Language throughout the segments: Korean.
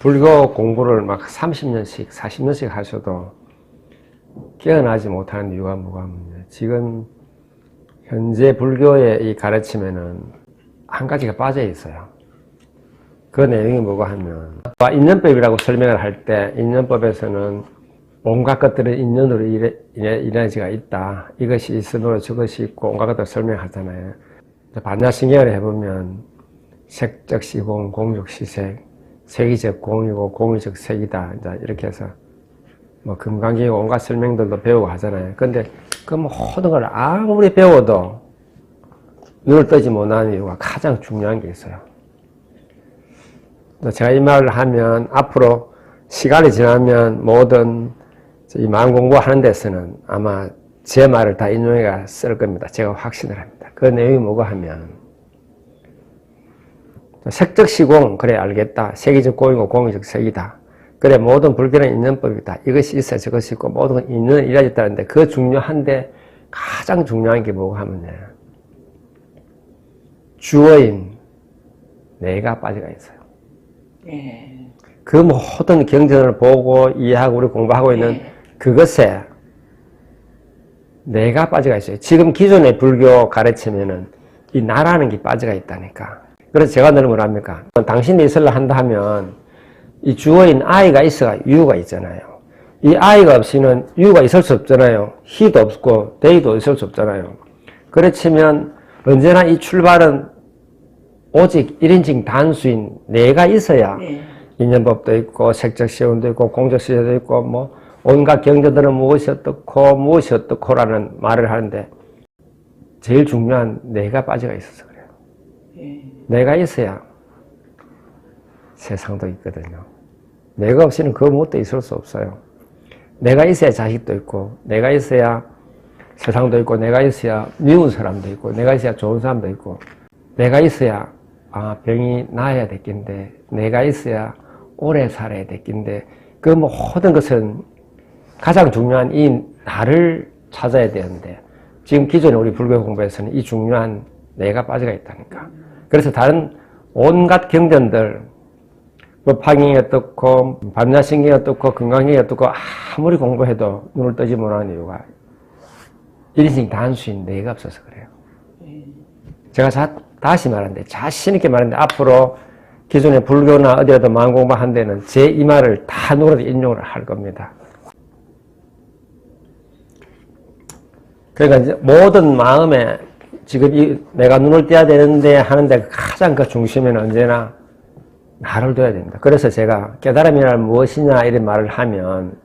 불교 공부를 막 30년씩, 40년씩 하셔도 깨어나지 못하는 이유가 뭐가 있냐. 지금 현재 불교의 이 가르침에는 한 가지가 빠져 있어요. 그 내용이 뭐가 하면 인연법이라고 설명을 할 때 인연법에서는 온갖 것들은 인연으로 일어나지가 있다. 이것이 있으므로 저것이 있고 온갖 것들을 설명하잖아요. 반야신경을 해보면 색적 시공, 공적 시색, 색이적 공이고 공이적 색이다. 이제 이렇게 해서 뭐 금강경 온갖 설명들도 배우고 하잖아요. 근데 그 모든 걸 아무리 배워도 눈을 뜨지 못하는 이유가 가장 중요한 게 있어요. 제가 이 말을 하면 앞으로 시간이 지나면 모든 이 마음 공부하는 데서는 아마 제 말을 다 인용해가 쓸 겁니다. 제가 확신을 합니다. 그 내용이 뭐가 하면 색적 시공 그래 알겠다. 색이적 공이고 공이적 색이다. 그래 모든 불교는 인연법이다. 이것이 있어 저것이 있고 모든 인연은 이루어졌다는데 그 중요한데 가장 중요한 게 뭐가 하면요. 주어인 내가 빠져가 있어요. 예. 그 모든 경전을 보고 이해하고 우리 공부하고 있는 예. 그것에 내가 빠져가 있어요. 지금 기존의 불교 가르침에는 이 나라는 게 빠져가 있다니까. 그래서 제가 늘 뭐랍니까? 당신이 있으려 한다 하면 이 주어인 아이가 있어야 유가 있잖아요. 이 아이가 없이는 유가 있을 수 없잖아요. 희도 없고 데이도 있을 수 없잖아요. 그렇지만 언제나 이 출발은 오직 1인칭 단수인 내가 있어야 예. 인연법도 있고 색적 시온도 있고 공적 시온도 있고 뭐 온갖 경제들은 무엇이 어떻고 무엇이 어떻고라는 말을 하는데 제일 중요한 내가 빠져가 있어서. 내가 있어야 세상도 있거든요. 내가 없이는 그 무엇도 있을 수 없어요. 내가 있어야 자식도 있고, 내가 있어야 세상도 있고, 내가 있어야 미운 사람도 있고, 내가 있어야 좋은 사람도 있고, 내가 있어야 아 병이 나아야 됐긴데, 내가 있어야 오래 살아야 됐긴데, 그 모든 것은 가장 중요한 이 나를 찾아야 되는데, 지금 기존에 우리 불교 공부에서는 이 중요한 내가 빠져가 있다니까. 그래서 다른 온갖 경전들, 뭐 파경이 어떻고, 반야신경이 어떻고, 건강경이 어떻고, 아무리 공부해도 눈을 뜨지 못하는 이유가 일인칭 단수인 내가 없어서 그래요. 제가 자, 다시 말하는데, 자신있게 말하는데, 앞으로 기존의 불교나 어디라도 마음 공부한 데는 제 이 말을 다 누구라도 인용을 할 겁니다. 그러니까 이제 모든 마음에 지금 이 내가 눈을 떼야 되는데 하는데 가장 그 중심에는 언제나 나를 둬야 됩니다. 그래서 제가 깨달음이란 무엇이냐 이런 말을 하면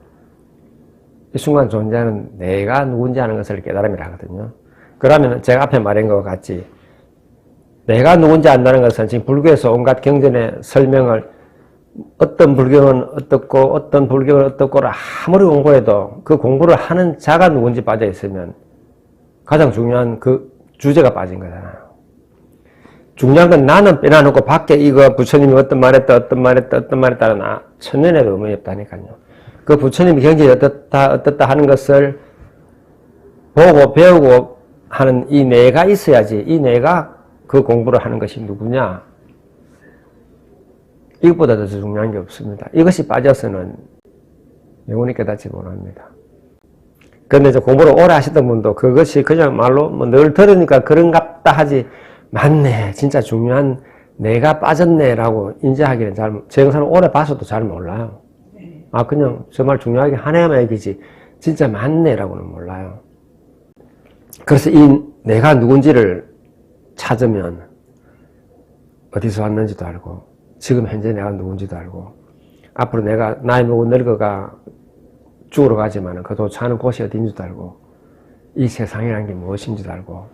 이 순간 존재하는 내가 누군지 하는 것을 깨달음이라 하거든요. 그러면 제가 앞에 말한 것 같이 내가 누군지 안다는 것은 지금 불교에서 온갖 경전의 설명을 어떤 불교는 어떻고 어떤 불교는 어떻고를 아무리 공부해도 그 공부를 하는 자가 누군지 빠져 있으면 가장 중요한 그 주제가 빠진 거잖아요. 중요한 건 나는 빼놔놓고 밖에 이거 부처님이 어떤 말 했다, 어떤 말 했다, 어떤 말 했다는 아, 천년에도 의문이 없다니까요. 그 부처님이 경전이 어떻다, 어떻다 하는 것을 보고 배우고 하는 이 내가 있어야지 이 내가 그 공부를 하는 것이 누구냐. 이것보다 더 중요한 게 없습니다. 이것이 빠져서는 영원히 깨닫지 못합니다. 근데 이제 공부를 오래 하시던 분도 그것이 그냥 말로 뭐 늘 들으니까 그런갑다 하지 맞네 진짜 중요한 내가 빠졌네라고 인지하기는 잘, 제 영상을 오래 봐서도 잘 몰라요. 아 그냥 정말 중요하게 하나만 얘기지 진짜 맞네라고는 몰라요. 그래서 이 내가 누군지를 찾으면 어디서 왔는지도 알고 지금 현재 내가 누군지도 알고 앞으로 내가 나이 먹고 늙어가 죽으러 가지만 그 도착하는 곳이 어딘지도 알고 이 세상이라는 게 무엇인지도 알고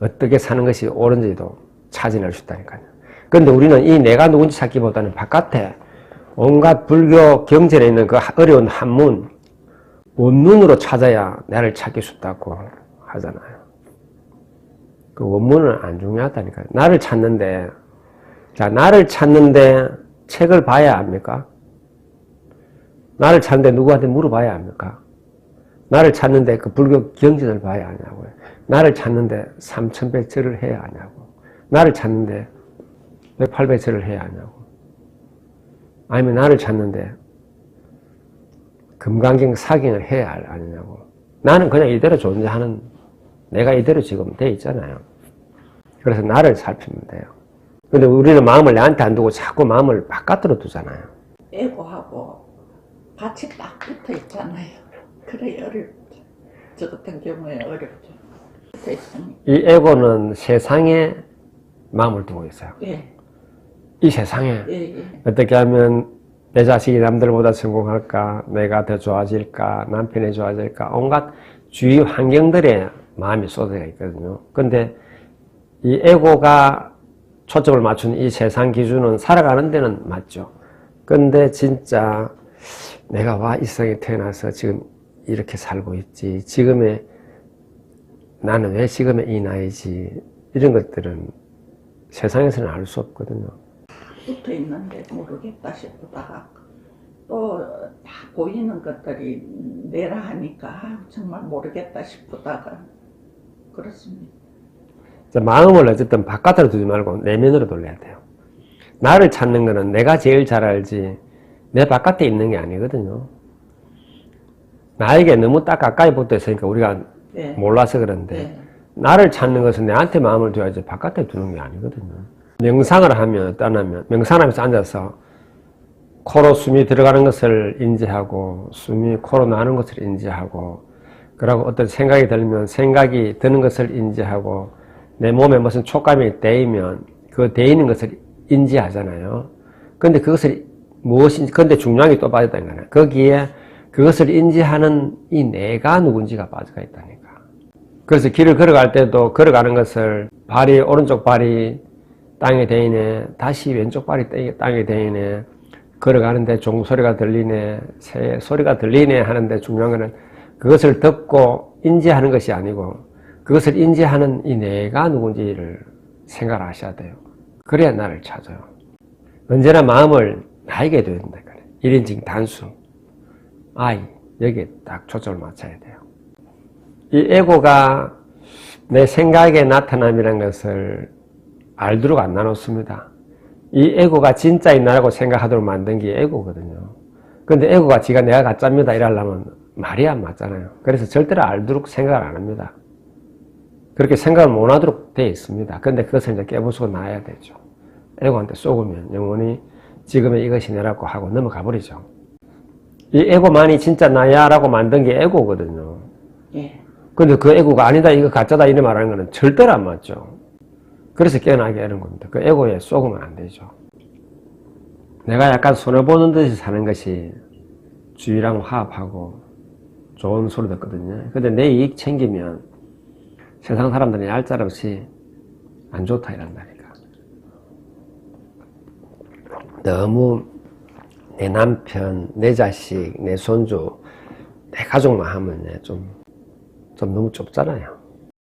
어떻게 사는 것이 옳은지도 찾아낼 수 있다니까요. 그런데 우리는 이 내가 누군지 찾기보다는 바깥에 온갖 불교 경전에 있는 그 어려운 한문 원문으로 찾아야 나를 찾기 쉽다고 하잖아요. 그 원문은 안 중요하다니까요. 나를 찾는데 자 나를 찾는데 책을 봐야 합니까? 나를 찾는데 누구한테 물어봐야 합니까? 나를 찾는데 그 불교 경전을 봐야 하냐고요. 나를 찾는데 3,000배 절을 해야 하냐고. 나를 찾는데 왜 800절을 해야 하냐고. 아니면 나를 찾는데 금강경 사경을 해야 할 아니냐고. 나는 그냥 이대로 존재하는 내가 이대로 지금 돼 있잖아요. 그래서 나를 살피면 돼요. 근데 우리는 마음을 내한테 안 두고 자꾸 마음을 바깥으로 두잖아요. 에고하고 같이 딱 붙어 있잖아요. 그래 어렵죠. 저 같은 경우에 어렵죠. 붙어 있으니. 이 에고는 세상에 마음을 두고 있어요. 예, 이 세상에 예, 예. 어떻게 하면 내 자식이 남들보다 성공할까, 내가 더 좋아질까, 남편이 좋아질까, 온갖 주위 환경들에 마음이 쏟아져 있거든요. 근데 이 에고가 초점을 맞춘 이 세상 기준은 살아가는 데는 맞죠. 근데 진짜 내가 와 이 세상에 태어나서 지금 이렇게 살고 있지. 지금의 나는 왜 지금의 이 나이지. 이런 것들은 세상에서는 알 수 없거든요. 붙어 있는데 모르겠다 싶다가 또 다 보이는 것들이 내라 하니까 아, 정말 모르겠다 싶다가 그렇습니다. 자, 마음을 어쨌든 바깥으로 두지 말고 내면으로 돌려야 돼요. 나를 찾는 거는 내가 제일 잘 알지 내 바깥에 있는 게 아니거든요. 나에게 너무 딱 가까이 붙어 있으니까 우리가 네. 몰라서 그런데 네. 나를 찾는 것은 내한테 마음을 둬야지 바깥에 두는 게 아니거든요. 명상을 하면 떠나면 명상하면서 앉아서 코로 숨이 들어가는 것을 인지하고 숨이 코로 나는 것을 인지하고 그리고 어떤 생각이 들면 생각이 드는 것을 인지하고 내 몸에 무슨 촉감이 데이면 그 데이는 것을 인지하잖아요. 근데 그것을 무엇인지 근데 중요한 게 또 빠졌다는 거네. 거기에 그것을 인지하는 이 내가 누군지가 빠져가 있다니까. 그래서 길을 걸어갈 때도 걸어가는 것을 발이 오른쪽 발이 땅에 대이네 다시 왼쪽 발이 땅에- 대이네 걸어가는데 종 소리가 들리네 새 소리가 들리네 하는데 중요한 것은 그것을 듣고 인지하는 것이 아니고 그것을 인지하는 이 내가 누군지를 생각하셔야 돼요 그래야 나를 찾아요 언제나 마음을 나에게 둬야 된다 그래 1인칭 단수 I 여기에 딱 초점을 맞춰야 돼요 이 에고가 내 생각의 나타남이라는 것을 알도록 안 나눴습니다. 이 에고가 진짜인 나라고 생각하도록 만든 게 에고거든요. 근데 에고가 지가 내가 가짜입니다 이러려면 말이 안 맞잖아요. 그래서 절대로 알도록 생각을 안 합니다. 그렇게 생각을 못 하도록 되어 있습니다. 근데 그것을 이제 깨부수고 나야 되죠. 에고한테 쏘으면 영원히 지금의 이것이 내라고 하고 넘어가 버리죠. 이 에고만이 진짜 나야 라고 만든 게 에고거든요. 예. 근데 그 에고가 아니다, 이거 가짜다, 이런 말하는 거는 절대로 안 맞죠. 그래서 깨어나게 하는 겁니다. 그 에고에 쏘으면 안 되죠. 내가 약간 손해보는 듯이 사는 것이 주의랑 화합하고 좋은 소리 듣거든요. 근데 내 이익 챙기면 세상 사람들이 얄짤없이 안 좋다 이란다니까. 너무 내 남편, 내 자식, 내 손주, 내 가족만 하면 좀, 좀 너무 좁잖아요.